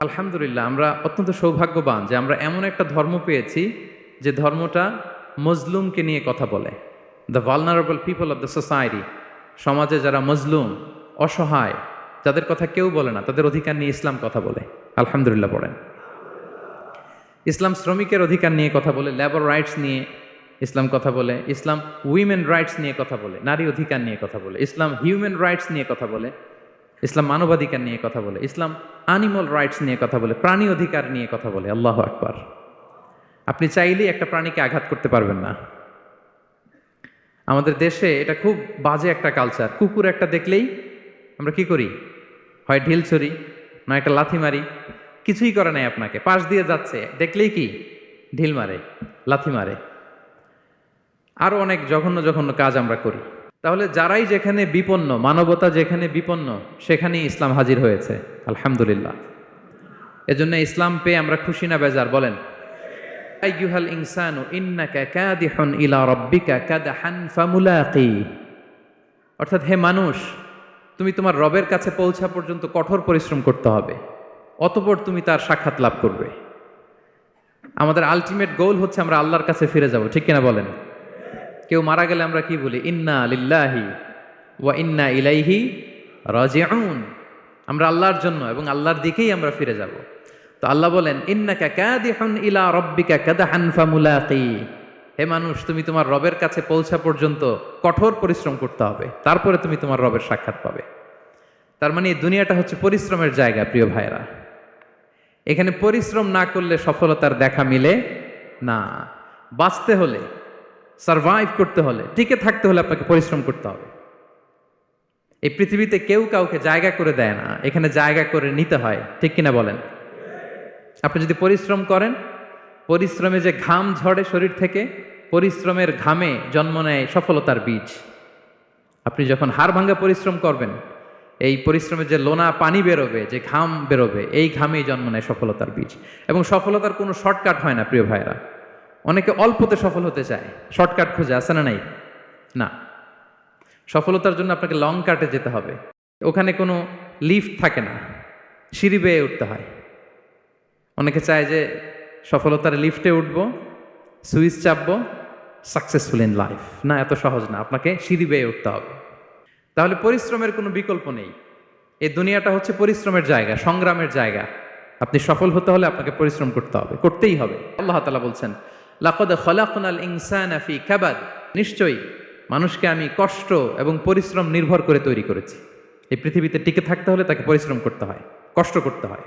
আলহামদুলিল্লাহ, আমরা অত্যন্ত সৌভাগ্যবান যে আমরা এমন একটা ধর্ম পেয়েছি যে ধর্মটা মজলুমকে নিয়ে কথা বলে। The vulnerable people of the society সমাজে যারা মজলুম অসহায়, যাদের কথা কেউ বলে না, তাদের অধিকার নিয়ে ইসলাম কথা বলে। আলহামদুলিল্লাহ পড়েন। ইসলাম শ্রমিকের অধিকার নিয়ে কথা বলে লেবার রাইটস নিয়ে ইসলাম কথা বলে, ইসলাম উইমেন রাইটস নিয়ে কথা বলে, নারী অধিকার নিয়ে কথা বলে, ইসলাম হিউম্যান রাইটস নিয়ে কথা বলে। ইসলাম মানবাধিকার নিয়ে কথা বলে, ইসলাম অ্যানিমাল রাইটস নিয়ে কথা বলে, প্রাণী অধিকার নিয়ে কথা বলে, আল্লাহ আকবার। আপনি চাইলেই একটা প্রাণীকে আঘাত করতে পারবেন না। আমাদের দেশে এটা খুব বাজে একটা কালচার কুকুর একটা দেখলেই আমরা কি করি? হয় ঢিল ছড়ি না একটা লাথি মারি, কিছুই করে নাই আপনাকে। পাশ দিয়ে যাচ্ছে, দেখলেই কি? ঢিল মারে, লাথি মারে। আরও অনেক জঘন্য জঘন্য কাজ আমরা করি। তাহলে যারাই যেখানে বিপন্ন, মানবতা যেখানে বিপন্ন, সেখানেই ইসলাম হাজির হয়েছে। আলহামদুলিল্লাহ। এজন্য ইসলাম পেয়ে আমরা খুশি না বেজার, বলেন। আইয়ুহাল ইনসানু ইন্নাকা কাদিহুন ইলা রাব্বিকা কাদহান ফামুলাকি। অর্থাৎ হে মানুষ, তুমি তোমার রবের কাছে পৌঁছা পর্যন্ত কঠোর পরিশ্রম করতে হবে, অতপর তুমি তার সাক্ষাৎ লাভ করবে। আমাদের আলটিমেট গোল হচ্ছে আমরা আল্লাহর কাছে ফিরে যাব, ঠিক কিনা বলেন? কেউ মারা গেলে আমরা কি বলি? ইন্না লিল্লাহি ওয়া ইন্না ইলাইহি রাজিউন। আমরা আল্লাহর জন্য এবং আল্লাহর দিকেই আমরা ফিরে যাব। তো আল্লাহ বলেন, ইন্নাকা কাদিহুন ইলা রাব্বিকা কাদহান ফামুলাকি। হে মানুষ, তুমি তোমার রবের কাছে পৌঁছা পর্যন্ত কঠোর পরিশ্রম করতে হবে। তারপরে তুমি তোমার রবের সাক্ষাৎ পাবে। তার মানে এই দুনিয়াটা হচ্ছে পরিশ্রমের জায়গা, প্রিয় ভাইরা এখানে পরিশ্রম না করলে সফলতার দেখা মিলে না। বাঁচতে হলে সারভাইভ করতে হলে, টিকে থাকতে হলে আপনাকে পরিশ্রম করতে হবে। এই পৃথিবীতে কেউ কাউকে জায়গা করে দেয় না, এখানে জায়গা করে নিতে হয়, ঠিক কিনা বলেন? আপনি যদি পরিশ্রম করেন, পরিশ্রমে যে ঘাম ঝরে শরীর থেকে, পরিশ্রমের ঘামে জন্ম নেয় সফলতার বীজ। আপনি যখন হাড় ভাঙ্গা পরিশ্রম করবেন, এই পরিশ্রমে যে লোনা পানি বেরোবে, যে ঘাম বেরোবে, এই ঘামেই জন্ম নেয় সফলতার বীজ। এবং সফলতার কোনো শর্টকাট হয় না, প্রিয় ভাইরা অনেকে অল্পতে সফল হতে চায়। শর্টকাট খুঁজে আসে না নাই? না। সফলতার জন্য আপনাকে লং কাটে যেতে হবে। ওখানে কোনো লিফট থাকে না। সিঁড়ি বেয়ে উঠতে হয়। অনেকে চায় যে সফলতার লিফটে উঠবো, সুইচ চাপবো সাকসেসফুল ইন লাইফ না, এত সহজ না। আপনাকে সিঁড়ি বেয়ে উঠতে হবে। তাহলে পরিশ্রমের কোনো বিকল্প নেই। এই দুনিয়াটা হচ্ছে পরিশ্রমের জায়গা, সংগ্রামের জায়গা। আপনি সফল হতে হলে আপনাকে পরিশ্রম করতে হবে, করতেই হবে। আল্লাহ তালা বলছেন লাকদ খলাকুনাল ইনসান ফি কাবাদ। নিশ্চয়ই মানুষকে আমি কষ্ট এবং পরিশ্রম নির্ভর করে তৈরি করেছি। এই পৃথিবীতে টিকে থাকতে হলে তাকে পরিশ্রম করতে হয়, কষ্ট করতে হয়।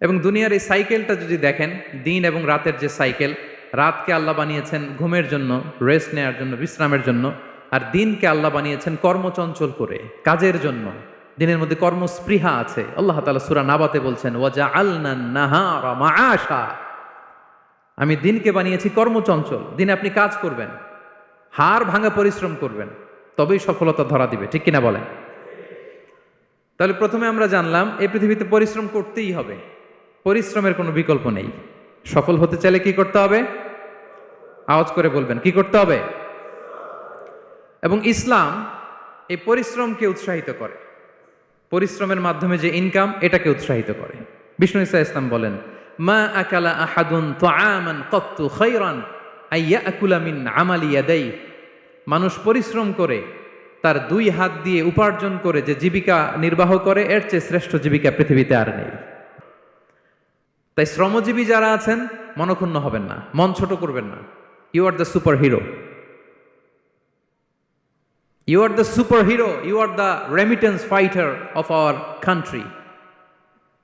এবং দুনিয়ার এই সাইকেলটা যদি দেখেন, দিন এবং রাতের যে সাইকেল, রাতকে আল্লাহ বানিয়েছেন ঘুমের জন্য, রেস্ট নেওয়ার জন্য, বিশ্রামের জন্য, আর দিনকে আল্লাহ বানিয়েছেন কর্মচঞ্চল করে, কাজের জন্য। দিনের মধ্যে কর্মস্পৃহা আছে। আল্লাহ তালা সুরা নাবাতে বলছেন ওয়াজা আল্লাহ আশা আমি দিনকে বানিয়েছি কর্মচঞ্চল। দিনে আপনি কাজ করবেন। হার ভাঙা পরিশ্রম করবেন। তবেই সফলতা ধরা দিবে। ঠিক কিনা বলেন? তাহলে প্রথমে আমরা জানলাম, এই পৃথিবীতে পরিশ্রম করতেই হবে। পরিশ্রমের কোনো বিকল্প নেই। সফল হতে চাইলে কি করতে হবে? আওয়াজ করে বলবেন, কি করতে হবে? এবং ইসলাম এই পরিশ্রমকে উৎসাহিত করে। পরিশ্রমের মাধ্যমে যে ইনকাম এটাকে উৎসাহিত করে। বিষ্ণু ইসা ইসলাম বলেন মা আকালা আহাদুন তাআমান কত্তু খায়রান আইয়া আকুলা মিন আমালি ইয়াদাই মানুষ পরিশ্রম করে, তার দুই হাত দিয়ে উপার্জন করে যে জীবিকা নির্বাহ করে, এর চেয়ে শ্রেষ্ঠ জীবিকা পৃথিবীতে আর নেই। তাই শ্রমজীবী যারা আছেন, মনক্ষুণ্ণ হবেন না, মন ছোট করবেন না। You are the super hero you are the super hero you are the remittance fighter of our country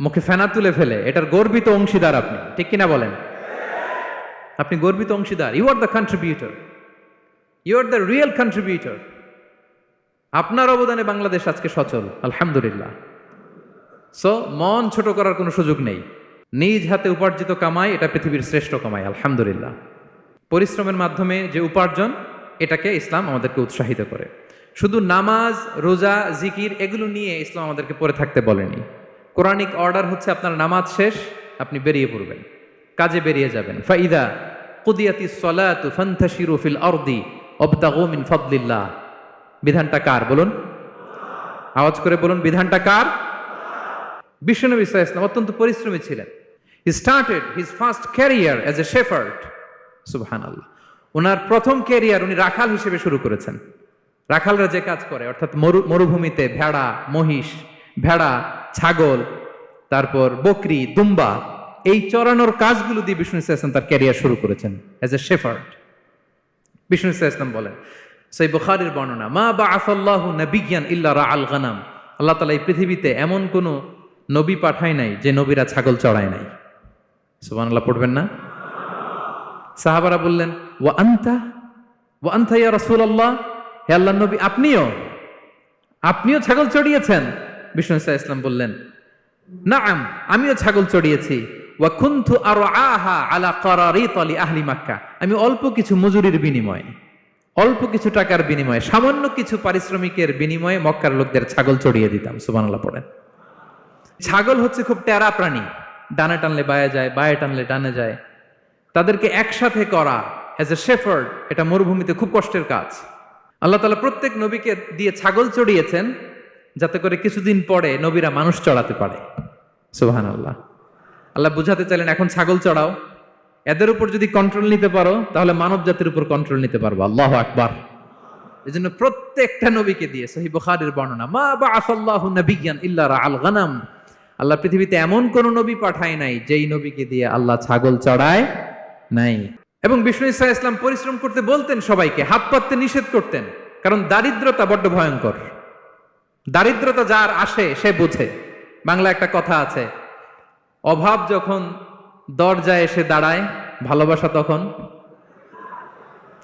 মুখে ফেনা তুলে ফেলে, এটার গর্বিত অংশীদার আপনি। ঠিক কিনা বলেন? আপনি গর্বিত অংশীদার। You are the contributor you are the real contributor আপনার অবদানে বাংলাদেশ আজকে সচল, আলহামদুলিল্লাহ। সো মন ছোট করার কোনো সুযোগ নেই। নিজ হাতে উপার্জিত কামাই, এটা পৃথিবীর শ্রেষ্ঠ কামাই, আলহামদুলিল্লাহ। পরিশ্রমের মাধ্যমে যে উপার্জন, এটাকে ইসলাম আমাদেরকে উৎসাহিত করে। শুধু নামাজ, রোজা, জিকির, এগুলো নিয়ে ইসলাম আমাদেরকে পড়ে থাকতে বলেনি। কোরআনিক অর্ডার হচ্ছে আপনার নামাজ শেষ, আপনি বেরিয়ে পড়বেন। কাজে বেরিয়ে যাবেন। ফাইদা কুদিয়াতি সলাতু ফান্তাশিরু ফিল আরদি অবতাগু মিন ফাদলিল্লাহ। বিধানটা কার বলুন? আওয়াজ করে বলুন, বিধানটা কার? বিশ্বনবী ইসলাম অত্যন্ত পরিশ্রমী ছিলেন। He started his first career as a shepherd সুবহান আল্লাহ ওনার প্রথম ক্যারিয়ার উনি রাখাল হিসেবে শুরু করেছেন। রাখালরা যে কাজ করে, অর্থাৎ মরু মরুভূমিতে ভেড়া, মহিষ, ভেড়া ছাগল, তারপর বকরি, দুম্বা, এই চড়ানোর কাজগুলো দিয়ে বিষ্ণু ইসলাম তার ক্যারিয়ার শুরু করেছেন as a shepherd Bishnu Islam বলেন সেই বুখারির বর্ণনা, মা বা আফাল্লাহু নবিজ্ঞান ইল্লা রা আল গানাম। আল্লাহ তালা এই পৃথিবীতে এমন কোনো নবী পাঠায় নাই যে নবীরা ছাগল চড়ায় নাই। সুবান আল্লাহ পড়বেন না? সাহাবারা বললেন ও আন্তা? ও আন্তা ইয়া রসুল আল্লাহ হে আল্লাহ নবী, আপনিও? আপনিও ছাগল চড়িয়েছেন? বিষ্ণু ইসা ইসলাম বললেন নাম আমিও ছাগল চড়িয়েছি। ওয়া কুনতু আর আহা আলা করারিত আলি আহলি মাক্কা। আমি অল্প কিছু মজুরির বিনিময়ে, অল্প কিছু টাকার বিনিময়ে, সামান্য কিছু পারিশ্রমিকের বিনিময়ে মক্কার লোকদের ছাগল চড়িয়ে দিতাম, সুবহানাল্লাহ পড়েন। ছাগল হচ্ছে খুব টেরা প্রাণী। ডানে টানলে বায়ে যায়, বায়ে টানলে ডানে যায়। তাদেরকে একসাথে করা অ্যাজ এ শেফার্ড এটা মরুভূমিতে খুব কষ্টের কাজ। আল্লাহ তালা প্রত্যেক নবীকে দিয়ে ছাগল চড়িয়েছেন। যাতে করে কিছুদিন পরে নবীরা মানুষ চড়াতে পারে। সুবাহান আল্লাহ আল্লাহ বুঝাতে চাইলেন, এখন ছাগল চড়াও। এদের উপর যদি কন্ট্রোল নিতে পারো, তাহলে মানব জাতির উপর কন্ট্রোল নিতে পারব। আল্লাহ আকবার। এই জন্য প্রত্যেকটা নবীকে দিয়ে সহি বুখারের বর্ণনা, মা বা আসাল্লাহু নবিজ্ঞান ইল্লা আল গানাম। আল্লাহ পৃথিবীতে এমন কোন নবী পাঠায় নাই, যেই নবীকে দিয়ে আল্লাহ ছাগল চড়ায় নাই। এবং বিষ্ণু ইসা ইসলাম পরিশ্রম করতে বলতেন সবাইকে, হাত পাততে নিষেধ করতেন, কারণ দারিদ্রতা বড্ড ভয়ঙ্কর। দারিদ্রতা যার আসে, সে বুঝে। বাংলা একটা কথা আছে, অভাব যখন দরজায় এসে দাঁড়ায়, ভালোবাসা তখন?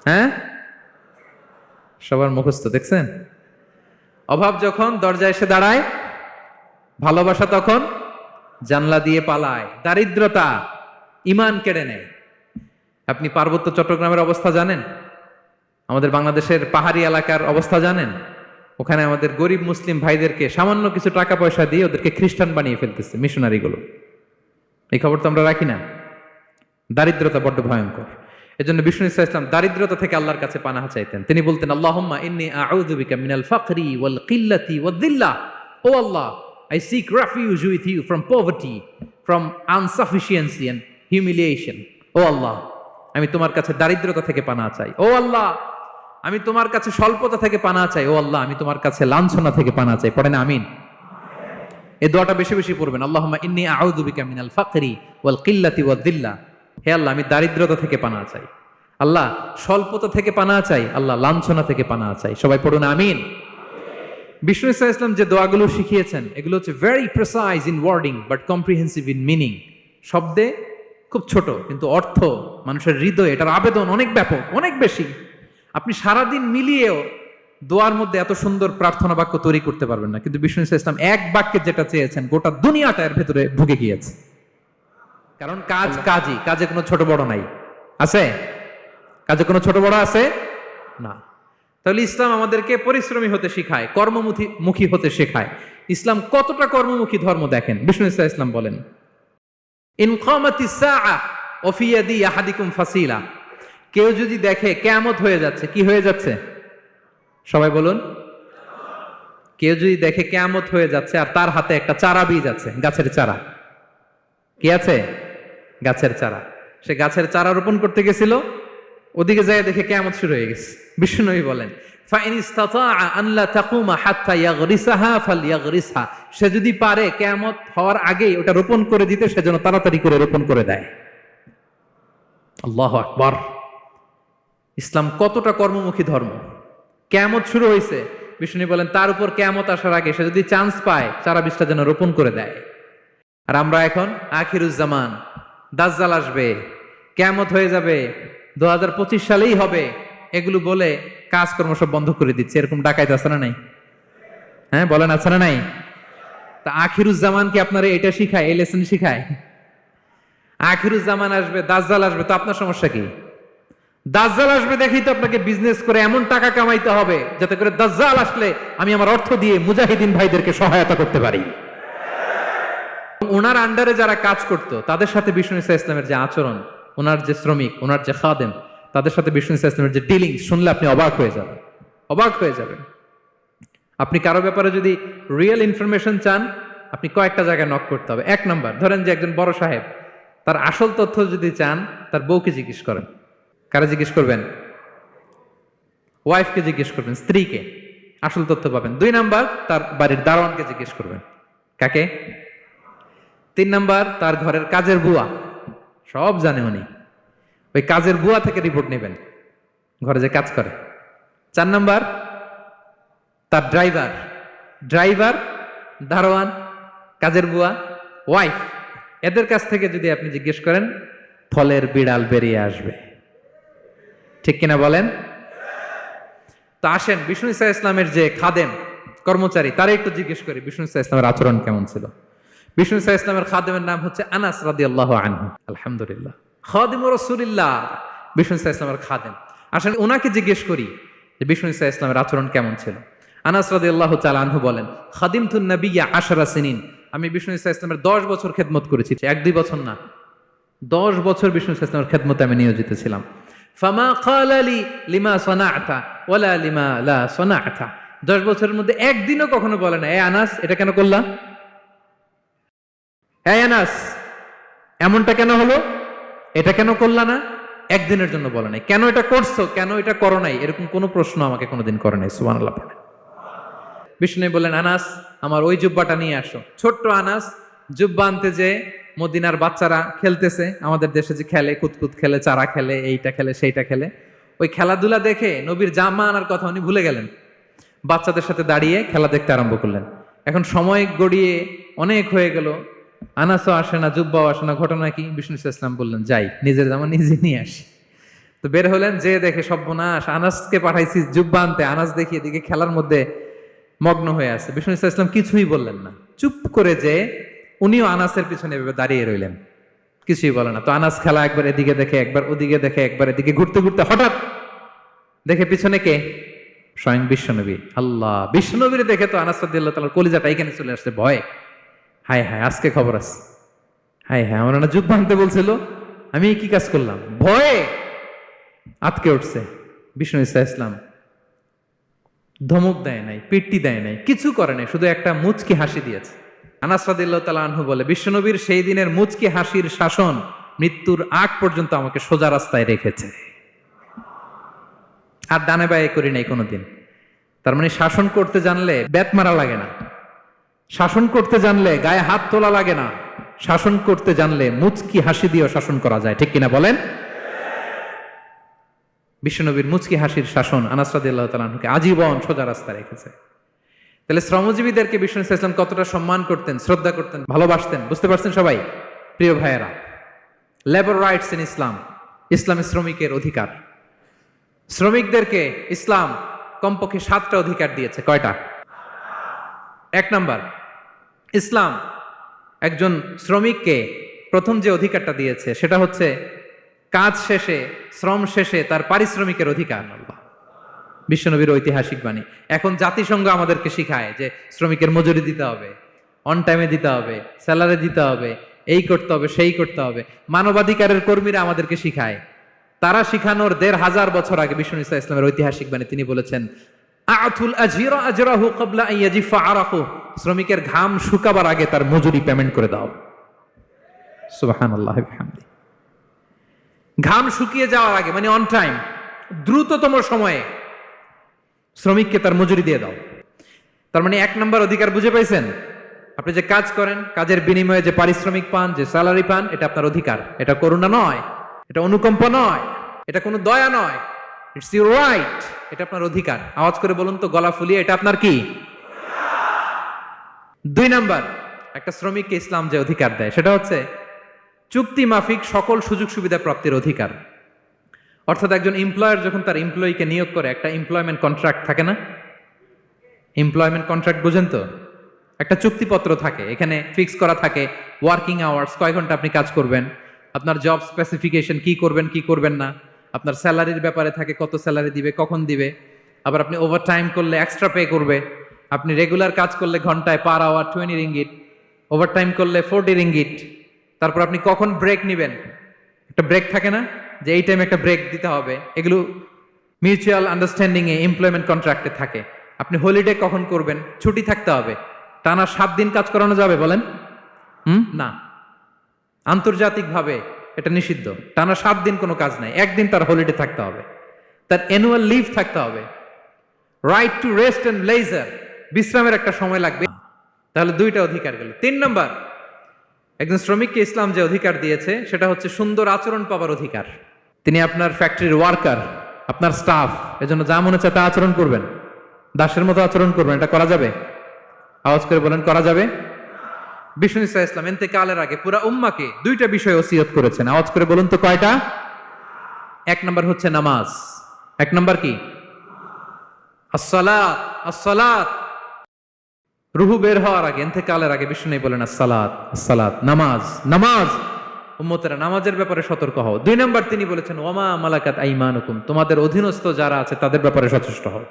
হ্যাঁ? সবার মুখস্থ, দেখছেন? অভাব যখন দরজায় এসে দাঁড়ায়, ভালোবাসা তখন জানলা দিয়ে পালায়। দারিদ্রতা ইমান কেড়ে নেয়। আপনি পার্বত্য চট্টগ্রামের অবস্থা জানেন? আমাদের বাংলাদেশের পাহাড়ি এলাকার অবস্থা জানেন? ওখানে আমাদের গরিব মুসলিম ভাইদেরকে সামান্য কিছু টাকা পয়সা দিয়ে ওদেরকে খ্রিস্টান বানিয়ে ফেলতেছে মিশনারিগুলো এই খবর তো আমরা রাখি না। দারিদ্রতা বড্ড ভয়ঙ্কর। এজন্য বিষ্ণু ইসা ইসলাম দারিদ্রতা থেকে আল্লাহর কাছে পানাহা চাইতেন। তিনি বলতেন, আল্লাহুম্মা মিনাল ফাকরি ওয়াল কিল্লাতি ও আল্লাহ I seek refuge with you from poverty from insufficiency and humiliation ও আল্লাহ, আমি তোমার কাছে দারিদ্রতা থেকে পানা চাই। ও আল্লাহ আমি তোমার কাছে স্বল্পতা থেকে পানা চাই। ও আল্লাহ, আমি তোমার কাছে লাঞ্ছনা থেকে পানা চাই। পড়েন, আমিন। এই দোয়াটা বেশি বেশি পড়বেন। আল্লাহুম্মা ইন্নী আউযু বিকা মিনাল ফাকরি ওয়াল কিল্লাতি ওয়াদ দিল্লাহ হে আল্লাহ, আমি দারিদ্রতা থেকে পানা চাই। আল্লাহ, স্বল্পতা থেকে পানা চাই। আল্লাহ, লাঞ্ছনা থেকে পানা চাই। সবাই পড়ুন, আমিন। বিষ্ণু ইসা ইসলাম যে দোয়াগুলো শিখিয়েছেন, এগুলো হচ্ছে very precise in wording but comprehensive in meaning শব্দে খুব ছোট, কিন্তু অর্থ, মানুষের হৃদয়, এটার আবেদন অনেক ব্যাপক, অনেক বেশি। আপনি সারাদিন মিলিয়েও দোয়ার মধ্যে এত সুন্দর প্রার্থনা বাক্য তৈরি করতে পারবেন না। কিন্তু বিষ্ণু ইসলাম এক বাক্যে যেটা চেয়েছেন, গোটা দুনিয়াটা এর ভেতরে ঢুকে গিয়েছে। কারণ কাজ কাজই, কাজে কোনো ছোট বড় নাই। আছে? কাজে কোনো ছোট বড় আছে? না। তাহলে ইসলাম আমাদেরকে পরিশ্রমী হতে শেখায়, কর্মমুখী, মুখী হতে শেখায়। ইসলাম কতটা কর্মমুখী ধর্ম দেখেন? বিষ্ণু ইসলাম ইসলাম বলেন ইনকামাতি সাআ ইয়াদি আহাদিকুম ফাসিলা। কেউ যদি দেখে কেয়ামত হয়ে যাচ্ছে, কি হয়ে যাচ্ছে? সবাই বলুন। কেউ যদি দেখে কেয়ামত হয়ে যাচ্ছে আর তার হাতে একটা চারা বীজ আছে, গাছের চারা। কি আছে? গাছের চারা। সে গাছের চারা রোপণ করতে গেছিল, ওদিকে যায় দেখে কেয়ামত শুরু হয়ে গেছে। বিষ্ণুনবী বলেন সে যদি পারে, কেয়ামত হওয়ার আগেই ওটা রোপণ করে দিতে, সেজন্য তাড়াতাড়ি করে রোপণ করে দেয়। আল্লাহ আকবার। ইসলাম কতটা কর্মমুখী ধর্ম? কেয়ামত শুরু হয়েছে। বিষ্ণু বলেন, তার উপর কেয়ামত আসার আগে সে যদি চান্স পায়, চারা বীজটা যেন রোপণ করে দেয়। আর আমরা এখন আখিরুজ্জামান, দাজ্জাল আসবে, কেয়ামত হয়ে যাবে দু হাজার সালেই হবে। এগুলো বলে কাজকর্ম সব বন্ধ করে দিচ্ছে। এরকম ডাকাইত আছে না নাই? হ্যাঁ বলেন আছে না নাই? তা আখিরুজ্জামান কি আপনারা এটা শিখায়, এই লেসন শিখায়? আখিরুজ্জামান আসবে, দাজ্জাল আসবে, তো আপনার সমস্যা কি? দাজ্জাল আসবে দেখেই তো আপনাকে বিজনেস করে এমন টাকা কামাইতে হবে, যাতে করে দাজ্জাল আসলে আমি আমার অর্থ দিয়ে মুজাহিদিন ভাইদেরকে সহায়তা করতে পারি। ওনার আন্ডারে যারা কাজ করত, তাদের সাথে বিষ্ণু ইসা ইসলামের যে আচরণ, ওনার যে শ্রমিক, ওনার যে খাদেম, তাদের সাথে বিষ্ণু ইসা ইসলামের যে ডিলিং শুনলে আপনি অবাক হয়ে যাবেন। অবাক হয়ে যাবেন। আপনি কারও ব্যাপারে যদি রিয়েল ইনফরমেশন চান, আপনি কয়েকটা জায়গায় নক করতে হবে। এক নাম্বার ধরেন যে একজন বড় সাহেব, তার আসল তথ্য যদি চান, তার বউকে জিজ্ঞেস করেন। কারা জিজ্ঞেস করবেন? ওয়াইফকে জিজ্ঞেস করবেন, স্ত্রীকে। আসল তথ্য পাবেন। দুই নাম্বার, তার বাড়ির দারোয়ানকে জিজ্ঞেস করবেন। কাকে? তিন নাম্বার, তার ঘরের কাজের বুয়া। সব জানে উনি। ওই কাজের বুয়া থেকে রিপোর্ট নেবেন। ঘরে যে কাজ করে। চার নাম্বার, তার ড্রাইভার ড্রাইভার দারোয়ান, কাজের বুয়া ওয়াইফ এদের কাছ থেকে যদি আপনি জিজ্ঞেস করেন, ফলের বিড়াল বেরিয়ে আসবে। ঠিক কিনা বলেন? তো আসেন, বিষ্ণু ইসা ইসলামের যে খাদেম কর্মচারী, তারা একটু জিজ্ঞেস করি, বিষ্ণু ইসা ইসলামের আচরণ কেমন ছিল? বিষ্ণু ইসা ইসলামের খাদেমের নাম হচ্ছে আনাস রাদি আল্লাহ আনহু। আলহামদুলিল্লাহ। খাদিম রসুলিল্লাহ, বিষ্ণু ইসা ইসলামের খাদেম। আসলে ওনাকে জিজ্ঞেস করি যে বিষ্ণু ইসা ইসলামের আচরণ কেমন ছিল? আনাস রাদি আল্লাহ চাল আনহু বলেন খাদিম তুন নবিয়া আশারা সিনিন। আমি বিষ্ণু ইসা ইসলামের দশ বছর খেদমত করেছি। এক, দুই বছর না, দশ বছর বিষ্ণু ইসা ইসলামের খেদমতে আমি নিয়োজিত ছিলাম। ফামা কালালি লিমা সনাআতা ওয়ালা লিমা লা সনাআতা দশ বছরের মধ্যে একদিনও কখনো বলে না, এ আনাস, এটা কেন করলাম? হ্যাঁ আনাস, এমনটা কেন হলো? এটা কেন করলা না? একদিনের জন্য বলে নাই। কেন এটা করছ? কেন এটা করো নাই? এরকম কোনো প্রশ্ন আমাকে কোনোদিন করে নাই সুবান আল্লাহ বিষ্ণু বললেন, আনাস, আমার ওই জুব্বাটা নিয়ে আসো। ছোট্ট আনাস জুব্বা আনতে যে মদিনার বাচ্চারা খেলতেছে, আমাদের দেশে যে খেলে, কুতকুত খেলে, চারা খেলে, এইটা খেলে, সেইটা খেলে, ওই খেলাধুলা দেখে নবীর জামা আনার কথা উনি ভুলে গেলেন। বাচ্চাদের সাথে দাঁড়িয়ে খেলা দেখতে আরম্ভ করলেন। এখন সময় গড়িয়ে অনেক হয়ে গেল। আনাসও আসে না, জুব্বাও আসে না। ঘটনা কি? বিষ্ণু ইসলাম বললেন, যাই, নিজের জামা নিজে নিয়ে আসি। তো বের হলেন যে দেখে সর্বনাশ, আনাসকে পাঠাইছি জুব্বা আনতে। আনাস দেখি এদিকে খেলার মধ্যে মগ্ন হয়ে আছে। বিষ্ণু ইসলাম কিছুই বললেন না। চুপ করে যে উনিও আনাসের পিছনে এভাবে দাঁড়িয়ে রইলেন। কিছুই বলে না। তো আনাস খেলা একবার এদিকে দেখে, একবার ওদিকে দেখে, একবার এদিকে ঘুরতে ঘুরতে হঠাৎ দেখে পিছনে কে? স্বয়ং বিশ্বনবী। আল্লাহ, বিশ্বনবীর দেখে তো আনাস কলিজাটা এখানে চলে আসছে, ভয়। হায় হায়, আজকে খবর আছে। হায় হায়, আমার না যুদ্ধ আনতে বলছিল, আমি কি কাজ করলাম? ভয়ে আটকে উঠছে। বিষ্ণু ইসা ইসলাম ধমক দেয় নাই, পিট্টি দেয় নাই, কিছু করে নাই, শুধু একটা মুচকি হাসি দিয়েছে। বলে, বিশ্বনবীর সেই দিনের মুচকি হাসির শাসন মৃত্যুর আগ পর্যন্ত আমাকে সোজা রাস্তায় রেখেছে। আর ডানে বায়ে করি নাই কোনোদিন। তার মানে শাসন করতে জানলে মারা লাগে না। শাসন করতে জানলে গায়ে হাত তোলা লাগে না। শাসন করতে জানলে মুচকি হাসি দিয়েও শাসন করা যায়। ঠিক কিনা বলেন? বিশ্বনবীর মুচকি হাসির শাসন তালাহকে আজীবন সোজা রাস্তা রেখেছে। তাহলে শ্রমজীবীদেরকে বিষ্ণু ইসলাম কতটা সম্মান করতেন, শ্রদ্ধা করতেন, ভালোবাসতেন, বুঝতে পারছেন সবাই? প্রিয় ভাইয়েরা লেবার রাইটস ইন ইসলাম ইসলামী শ্রমিকের অধিকার। শ্রমিকদেরকে ইসলাম কমপক্ষে সাতটা অধিকার দিয়েছে, কয়টা? এক নাম্বার, ইসলাম একজন শ্রমিককে প্রথম যে অধিকারটা দিয়েছে, সেটা হচ্ছে কাজ শেষে, শ্রম শেষে তার পারিশ্রমিকের অধিকার। আল্লাহ বিশ্বনবীর ঐতিহাসিক বাণী। এখন জাতিসংঘ আমাদেরকে শিখায় যে শ্রমিকের মজুরি দিতে হবে অন টাইমে দিতে হবে স্যালারি দিতে হবে, এই করতে হবে, সেই করতে হবে। মানবাধিকারের কর্মীরা আমাদেরকে শিখায়। তারা শিখানোর দেড় হাজার বছর আগে বিষ্ণু ইসা ইসলামের ঐতিহাসিক বাণী তিনি বলেছেন আজিরা শ্রমিকের ঘাম শুকাবার আগে তার মজুরি পেমেন্ট করে দাও। ঘাম শুকিয়ে যাওয়ার আগে মানে অন টাইম দ্রুততম সময়ে শ্রমিককে তার মজুরি দিয়ে দাও। তার মানে এক নম্বর অধিকার বুঝে পাইছেন? আপনি যে কাজ করেন, কাজের বিনিময়ে যে পারিশ্রমিক পান, যে স্যালারি পান, এটা আপনার অধিকার। এটা করুণা নয়, এটা অনুকম্প নয়, এটা কোনো দয়া নয়। ইটস ইউর রাইট এটা আপনার অধিকার। আওয়াজ করে বলুন তো, গলা ফুলিয়ে, এটা আপনার কি? দুই নাম্বার, একটা শ্রমিককে ইসলাম যে অধিকার দেয়, সেটা হচ্ছে চুক্তি মাফিক সকল সুযোগ সুবিধা প্রাপ্তির অধিকার। অর্থাৎ একজন এমপ্লয়ার যখন তার এমপ্লয়িকে নিয়োগ করে, একটা এমপ্লয়মেন্ট কন্ট্রাক্ট থাকে না? এমপ্লয়মেন্ট কন্ট্রাক্ট বুঝেন তো? একটা চুক্তিপত্র থাকে, এখানে ফিক্স করা থাকে ওয়ার্কিং আওয়ার্স কয় ঘণ্টা আপনি কাজ করবেন? আপনার জব স্পেসিফিকেশন কি করবেন কি করবেন না? আপনার স্যালারির ব্যাপারে থাকে, কত স্যালারি দিবে, কখন দিবে? আবার আপনি ওভার টাইম করলে এক্সট্রা পে করবে। আপনি রেগুলার কাজ করলে ঘন্টায় per hour twenty ringgit overtime করলে ফোরটি রিঙ্গিট তারপর আপনি কখন ব্রেক নেবেন? একটা ব্রেক থাকে না? যে এই টাইমে একটা ব্রেক দিতে হবে। এগুলো মিউচুয়াল আন্ডারস্ট্যান্ডিং এ এমপ্লয়মেন্ট কন্ট্রাক্টে থাকে। আপনি হলিডে কখন করবেন? ছুটি থাকতে হবে। টানা সাত দিন কাজ করানো যাবে বলেন? হুম? না। আন্তর্জাতিকভাবে এটা নিষিদ্ধ। টানা সাত দিন কোনো কাজ নাই। একদিন তার হলিডে থাকতে হবে। তার অ্যানুয়াল লিভ থাকতে হবে। Right to rest and leisure বিশ্রামের একটা সময় লাগবে। তাহলে দুইটা অধিকার গেল। তিন নম্বর, একজন শ্রমিককে ইসলাম যে অধিকার দিয়েছে, সেটা হচ্ছে সুন্দর আচরণ পাবার অধিকার। তিনি আপনার ফ্যাক্টরির ওয়ার্কার আপনার স্টাফ এজন্য যা মনে চায় তা আচরণ করবেন। দাসের মতো আচরণ করবেন, এটা করা যাবে? আওয়াজ করে বলেন, করা যাবে? বিষ্ণু ইসা ইসলাম এনতে কালের আগে পুরা উম্মাকে দুইটা বিষয় ওসিয়ত করেছেন। আওয়াজ করে বলুন তো কয়টা? এক নম্বর হচ্ছে নামাজ। এক নম্বর কি? আসসালাত আসসালাত। রুহু বের হওয়ার আগে এনতে কালের আগে বিষ্ণু বলেন, আসসালাত আসসালাত, নামাজ নামাজ। উম্মতেরা, নামাজের ব্যাপারে সতর্ক হও। দুই নম্বর তিনি বলেছেন ওমা মালাকাত আইমানুকুম তোমাদের অধীনস্থ যারা আছে, তাদের ব্যাপারে সচেষ্ট হও।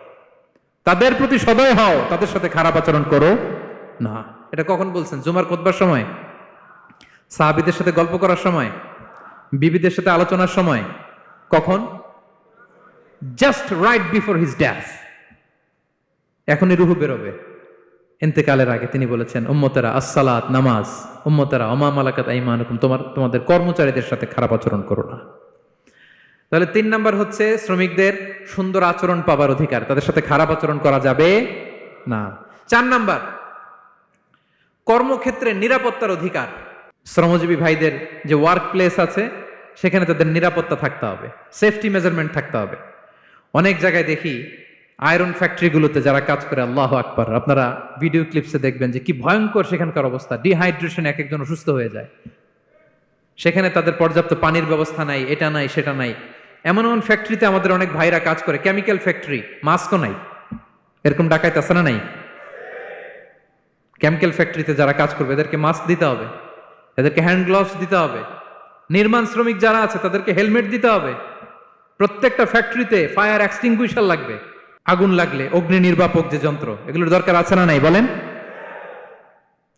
তাদের প্রতি সদয় হও, তাদের সাথে খারাপ আচরণ করো না। এটা কখন বলছেন? জুমার কোতবার সময়? সাহাবিদের সাথে গল্প করার সময়? বিবিদের সাথে আলোচনার সময়? কখন? Just right before his death এখনই রুহু বেরোবে। এন্তেকালের আগে তিনি বলেছেন, উম্মতেরা, আসসালাত, নামাজ। উম্মতেরা অমা মালাকাত আইমানুকুম। তোমার, তোমাদের কর্মচারীদের সাথে খারাপ আচরণ করো না। তাহলে তিন নাম্বার হচ্ছে শ্রমিকদের সুন্দর আচরণ পাবার অধিকার। তাদের সাথে খারাপ আচরণ করা যাবে না। চার নাম্বার, কর্মক্ষেত্রে নিরাপত্তার অধিকার। শ্রমজীবী ভাইদের যে ওয়ার্ক প্লেস আছে, সেখানে তাদের নিরাপত্তা থাকতে হবে। সেফটি মেজারমেন্ট থাকতে হবে। অনেক জায়গায় দেখি আয়রন ফ্যাক্টরিগুলোতে যারা কাজ করে, আল্লাহ আকবার, আপনারা ভিডিও ক্লিপসে দেখবেন যে কি ভয়ঙ্কর সেখানকার অবস্থা। ডিহাইড্রেশন এক একজন অসুস্থ হয়ে যায়। সেখানে তাদের পর্যাপ্ত পানির ব্যবস্থা নাই, এটা নাই, সেটা নাই। এমন এমন ফ্যাক্টরিতে আমাদের অনেক ভাইরা কাজ করে কেমিক্যাল ফ্যাক্টরি মাস্কও নাই। এরকম ডাকাইতে আছে না নাই? কেমিক্যাল ফ্যাক্টরিতে যারা কাজ করবে, এদেরকে মাস্ক দিতে হবে। এদেরকে হ্যান্ড গ্লাভস দিতে হবে। নির্মাণ শ্রমিক যারা আছে, তাদেরকে হেলমেট দিতে হবে। প্রত্যেকটা ফ্যাক্টরিতে ফায়ার এক্সটিংগুইশার লাগবে। আগুন লাগলে, অগ্নি নির্বাপক যে যন্ত্র, এগুলোর দরকার আছে না নাই? বলেন।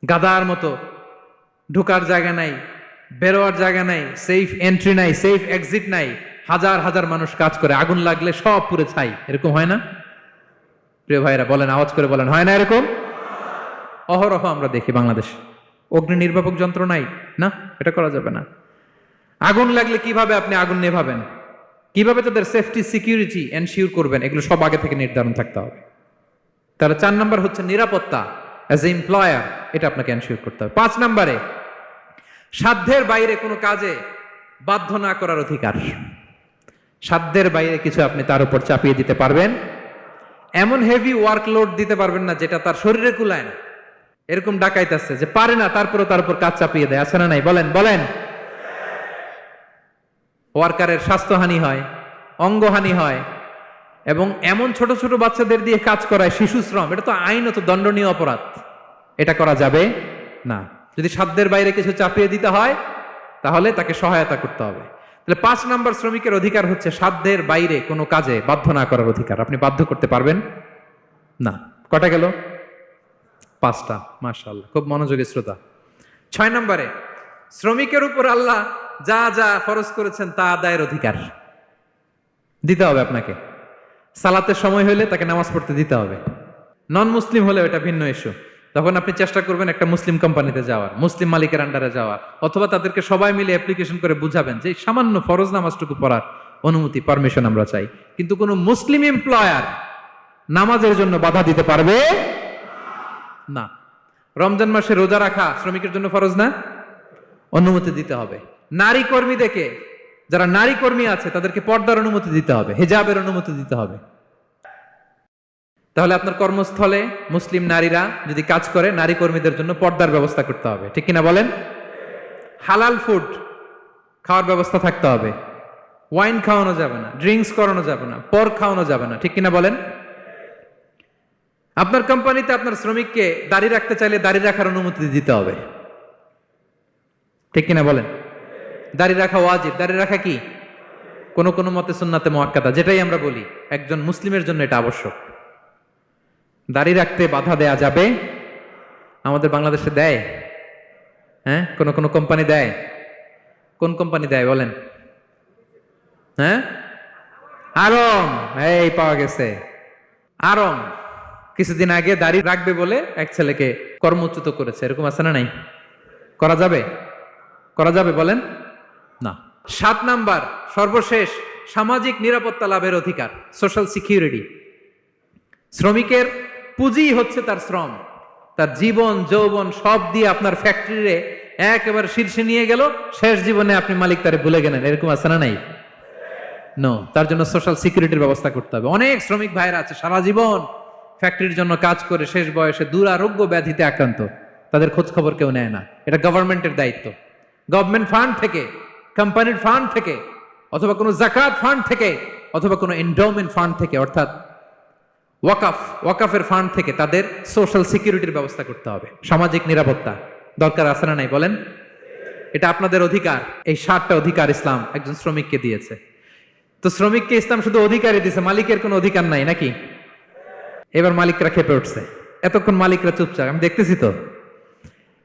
গাদার মতো, ঢোকার জায়গা নাই, বেরোয়ার জায়গা নাই সেফ এন্ট্রি নাই সেফ এক্সিট নাই, হাজার হাজার মানুষ কাজ করে, আগুন লাগলে সব পুরে ছাই। এরকম হয় না? প্রিয় ভাইরা বলেন, আওয়াজ করে বলেন, হয় না এরকম? অহরহ আমরা দেখি বাংলাদেশ। অগ্নি নির্বাপক যন্ত্র নাই, না? এটা করা যাবে না। আগুন লাগলে কীভাবে আপনি আগুন নেভাবেন? কীভাবে তাদের সেফটি সিকিউরিটি এনশিওর করবেন, এগুলো সব আগে থেকে নির্ধারণ থাকতে হবে। তাহলে চার নাম্বার হচ্ছে নিরাপত্তা অ্যাজ এ এমপ্লয়ার এটা আপনাকে এনশিওর করতে হবে। পাঁচ নাম্বারে, সাধ্যের বাইরে কোনো কাজে বাধ্য না করার অধিকার। সাধ্যের বাইরে কিছু আপনি তার উপর চাপিয়ে দিতে পারবেন। এমন হেভি ওয়ার্কলোড দিতে পারবেন না, যেটা তার শরীরে কুলায় না। এরকম ডাকাইতেছে যে পারে না তারপরে তার উপর কাজ চাপিয়ে দেয়, আছে না নাই? বলেন বলেন। ওয়ার্কারের স্বাস্থ্যহানি হয়, অঙ্গহানি হয় এবং এমন ছোট ছোট বাচ্চাদের দিয়ে কাজ করায় শিশু শ্রম, এটা তো আইন আইনত দণ্ডনীয় অপরাধ। এটা করা যাবে না। যদি সাধ্যের বাইরে কিছু চাপিয়ে দিতে হয়, তাহলে তাকে সহায়তা করতে হবে। তাহলে পাঁচ নাম্বার শ্রমিকের অধিকার হচ্ছে সাধ্যের বাইরে কোনো কাজে বাধ্য না করার অধিকার। আপনি বাধ্য করতে পারবেন? না। কটা গেল? পাঁচটা। মাশাল্লাহ খুব মনোযোগী শ্রোতা। ছয় নম্বরে, শ্রমিকের উপর আল্লাহ যা যা ফরজ করেছেন তা আদায়ের অধিকার। দিতে হবে আপনাকে। সালাতের সময় হলে তাকে নামাজ পড়তে দিতে হবে। নন মুসলিম হলে এটা ভিন্ন ইস্যু তখন আপনি চেষ্টা করবেন একটা মুসলিম কোম্পানিতে যাওয়ার মুসলিম মালিকের আন্ডারে যাওয়ার, অথবা তাদেরকে সবাই মিলে অ্যাপ্লিকেশন করে বুঝাবেন যে সামান্য ফরজ নামাজটুকু পড়ার অনুমতি পারমিশন আমরা চাই। কিন্তু কোনো মুসলিম এমপ্লয়ার নামাজের জন্য বাধা দিতে পারবে না। রমজান মাসে রোজা রাখা শ্রমিকের জন্য ফরজ না? অনুমতি দিতে হবে। নারী কর্মীদেরকে যারা নারী কর্মী আছে, তাদেরকে পর্দার অনুমতি দিতে হবে, হেজাবের অনুমতি দিতে হবে। তাহলে আপনার কর্মস্থলে মুসলিম নারীরা যদি কাজ করে, নারী কর্মীদের জন্য পর্দার ব্যবস্থা করতে হবে। ঠিক কিনা বলেন? হালাল ফুড খাওয়ার ব্যবস্থা থাকতে হবে। ওয়াইন খাওয়ানো যাবে না ড্রিঙ্কস করানো যাবে না, পর খাওয়ানো যাবে না, ঠিক কিনা বলেন? আপনার কোম্পানিতে আপনার শ্রমিককে দাড়ি রাখতে চাইলে দাড়ি রাখার অনুমতি দিতে হবে। ঠিক কিনা বলেন? দাড়ি রাখা ওয়াজিব। দাড়ি রাখা কি? কোনো কোনো মতে সুন্নাতে মোয়াক্কাদা যেটাই আমরা বলি, একজন মুসলিমের জন্য এটা আবশ্যক। দাড়ি রাখতে বাধা দেয়া যাবে, আমাদের বাংলাদেশে দেয়? হ্যাঁ? কোনো কোনো কোম্পানি দেয়? কোন কোম্পানি দেয়, বলেন? হ্যাঁ? আরম! এই পাওয়া গেছে। আরম! কিছুদিন আগে দাড়ি রাখবে বলে এক ছেলেকে কর্মচ্যুত করেছে। এরকম আছে না নাই? করা যাবে? করা যাবে, বলেন? না। সাত নাম্বার, সর্বশেষ, সামাজিক নিরাপত্তা লাভের অধিকার সোশ্যাল সিকিউরিটি শ্রমিকের পুঁজি হচ্ছে তার শ্রম। তার জীবন, যৌবন, সব দিয়ে আপনার ফ্যাক্টরিরে একেবারে শীর্ষে নিয়ে গেল। শেষ জীবনে আপনি মালিক তারে ভুলে গেলেন। এরকম আছে না নাই? নো তার জন্য সোশ্যাল সিকিউরিটির ব্যবস্থা করতে হবে। অনেক শ্রমিক ভাইরা আছে, সারা জীবন ফ্যাক্টরির জন্য কাজ করে শেষ বয়সে দুরারোগ্য ব্যাধিতে আক্রান্ত। তাদের খোঁজ খবর কেউ নেয় না। এটা গভর্নমেন্টের দায়িত্ব। গভর্নমেন্ট ফান্ড থেকে কোম্পানির ফান্ড থেকে, অথবা কোনো জাকাত ফান্ড থেকে, অথবা কোনো এন্ডোমেন্ট ফান্ড থেকে, অর্থাৎ ওয়াকাফ, ওয়াকাফের ফান্ড থেকে তাদের সোশ্যাল সিকিউরিটির ব্যবস্থা করতে হবে। সামাজিক নিরাপত্তা দরকার আছে না নাই বলেন? এটা আপনাদের অধিকার। এই সাতটা অধিকার ইসলাম একজন শ্রমিককে দিয়েছে। তো শ্রমিককে ইসলাম শুধু অধিকারই দিয়েছে মালিকের কোনো অধিকার নাই নাকি? এবার মালিকরা খেপে উঠছে। এতক্ষণ মালিকরা চুপচাপ, আমি দেখতেছি তো।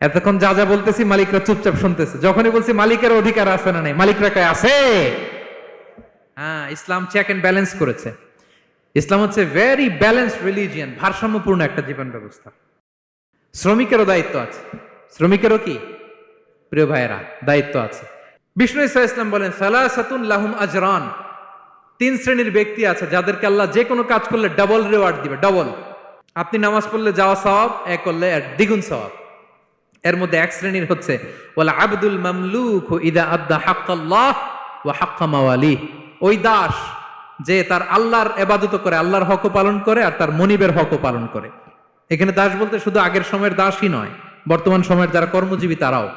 এতক্ষণ যা যা বলতেছি, মালিকরা চুপচাপ শুনতেছে। যখনই বলছি, মালিকের অধিকার আছে না নাই, মালিকরা কয়, আছে। হ্যাঁ ইসলাম চেক এন্ড ব্যালেন্স করেছে। ইসলাম হচ্ছে ভেরি ব্যালেন্স রিলিজিয়ান ভারসাম্যপূর্ণ একটা জীবন ব্যবস্থা শ্রমিকেরও দায়িত্ব আছে। শ্রমিকেরও কি? প্রিয় ভাইয়েরা, দায়িত্ব আছে। বিষ্ণু ইসা ইসলাম বলেন, সালাসাতুন লাহুম আজরান। তিন শ্রেণির ব্যক্তি আছে, যাদেরকে আল্লাহ যে কোনো কাজ করলে ডাবল রিওয়ার্ড দিবে ডাবল আপনি নামাজ পড়লে যাওয়া সওয়াব এক করলে দ্বিগুণ সওয়াব। এর মধ্যে এক শ্রেণির হচ্ছে ওলা আব্দুল মামলুক ইদা আদা হাক্কাল্লাহ ওয়া হাক্কা মাওয়ালি। ওই দাস যে তার আল্লাহর এবাদত করে আল্লাহর হক পালন করে আর তার মনিবের হক পালন করে। এখানে দাস বলতে শুধু আগের সময়ের দাসই নয় বর্তমান সময়ের যারা কর্মজীবী তারাও।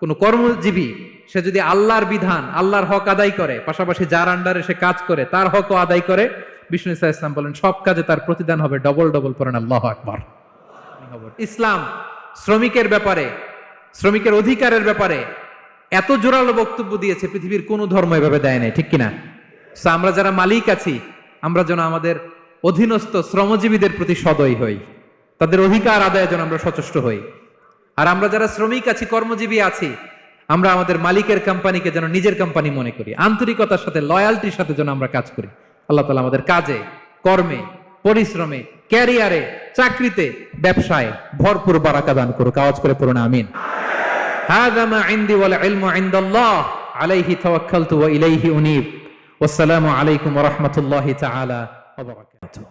কোন কর্মজীবী সে যদি আল্লাহর বিধান আল্লাহর হক আদায় করে পাশাপাশি যার আন্ডারে সে কাজ করে তার হকও আদায় করে বিষ্ণু ইসলাম বলেন সব কাজে তার প্রতিদান হবে ডবল ডবল পড়েন আল্লাহ আকবার। ইসলাম শ্রমিকের ব্যাপারে শ্রমিকের অধিকারের ব্যাপারে এত জোরালো বক্তব্য দিয়েছে পৃথিবীর কোন ধর্ম এভাবে দেয় নাই ঠিক কিনা? So, আমরা যারা মালিক আছি আমরা যেন আমাদের অধীনস্থ শ্রমজীবীদের প্রতি সদয় হই তাদের অধিকার আদায়ের জন্য আমরা সচেষ্ট হই। আর আমরা যারা শ্রমিক আছি কর্মজীবী আছি আমরা আমাদের মালিকের কোম্পানিকে যেন নিজের কোম্পানি মনে করি আন্তরিকতার সাথে লয়ালটির সাথে যেন আমরা কাজ করি। আল্লাহ তালা আমাদের কাজে কর্মে পরিশ্রমে ক্যারিয়ারে চাকরিতে ব্যবসায় ভরপুর বারাকা দান করুক আওয়াজ করে পড়ুন আমিন هذا ما عندي والعلم عند الله عليه توكلت وإليه أنيب والسلام عليكم ورحمة الله تعالى وبركاته